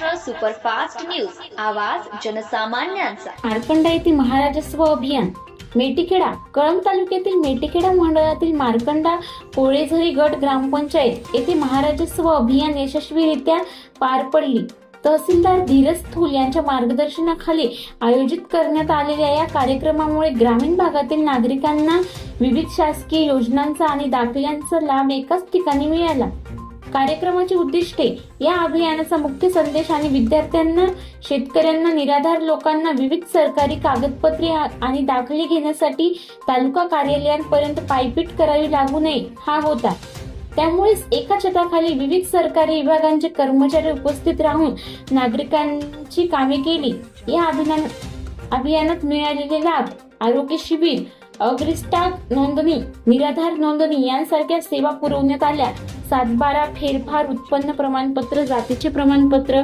Superfast news. आवाज जनसामान्यांचा. मार्कंडा येथील महाराजस्व अभियान. मेटीखेडा कळंब तालुक्यातील मेटीखेडा मंडळातील मार्कंडा कोळेझरी गट ग्रामपंचायत येथे महाराजस्व अभियान यशस्वीरित्या पार पडली. तहसीलदार धीरज थूल यांच्या मार्गदर्शनाखाली आयोजित करण्यात आलेल्या या कार्यक्रमामुळे ग्रामीण भागातील नागरिकांना विविध शासकीय योजनांचा आणि दाखल्यांचा लाभ एकाच ठिकाणी मिळाला. कार्यक्रमाची उद्दिष्टे या अभियानाचा मुख्य संदेश आणि विद्यार्थ्यांना शेतकऱ्यांना निराधार लोकांना विविध सरकारी कागदपत्रे आणि दाखले घेण्यासाठी तालुका कार्यालयांपर्यंत पायपीट करावी लागू नये हा होता. त्यामुळेच एका छताखाली विविध सरकारी विभागांचे कर्मचारी उपस्थित राहून नागरिकांची कामे केली. या अभियान अभियानात मिळालेले लाभ आरोग्य शिबिर अग्रिस्टाक नोंदणी निराधार नोंदणी यांसारख्या सेवा पुरवण्यात आल्या. सातबारा फेरफार उत्पन्न प्रमाणपत्र जातीचे प्रमाणपत्र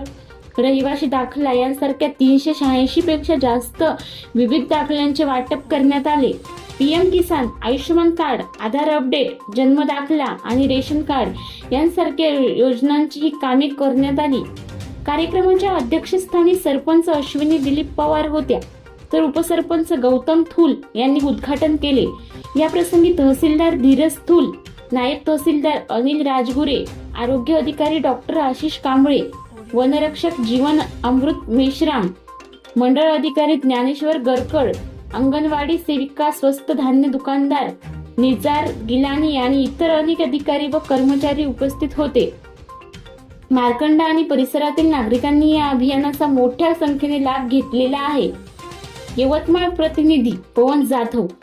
रहिवाशी दाखला यांसारख्या तीनशे शहाऐंशी पेक्षा जास्त विविध दाखल्यांचे वाटप करण्यात आले. PM Kisan Ayushman card Aadhaar update जन्म दाखला आणि रेशन कार्ड यांसारख्या योजनांची ही कामे करण्यात आली. कार्यक्रमाच्या अध्यक्षस्थानी सरपंच अश्विनी दिलीप पवार होत्या. तर उपसरपंच गौतम थूल यांनी उद्घाटन केले. या प्रसंगी तहसीलदार धीरज थूल नायब तहसीलदार अनिल राजगुरे आरोग्य अधिकारी डॉक्टर आशिष कांबळे वनरक्षक जीवन अमृत मेश्राम मंडळ अधिकारी ज्ञानेश्वर गरकड अंगणवाडी सेविका स्वस्त धान्य दुकानदार निजार गिलानी आणि इतर अनेक अधिकारी व कर्मचारी उपस्थित होते. मार्कंडा आणि परिसरातील नागरिकांनी या अभियानाचा मोठ्या संख्येने लाभ घेतलेला आहे. यवतमाळ प्रतिनिधी पवन जाधव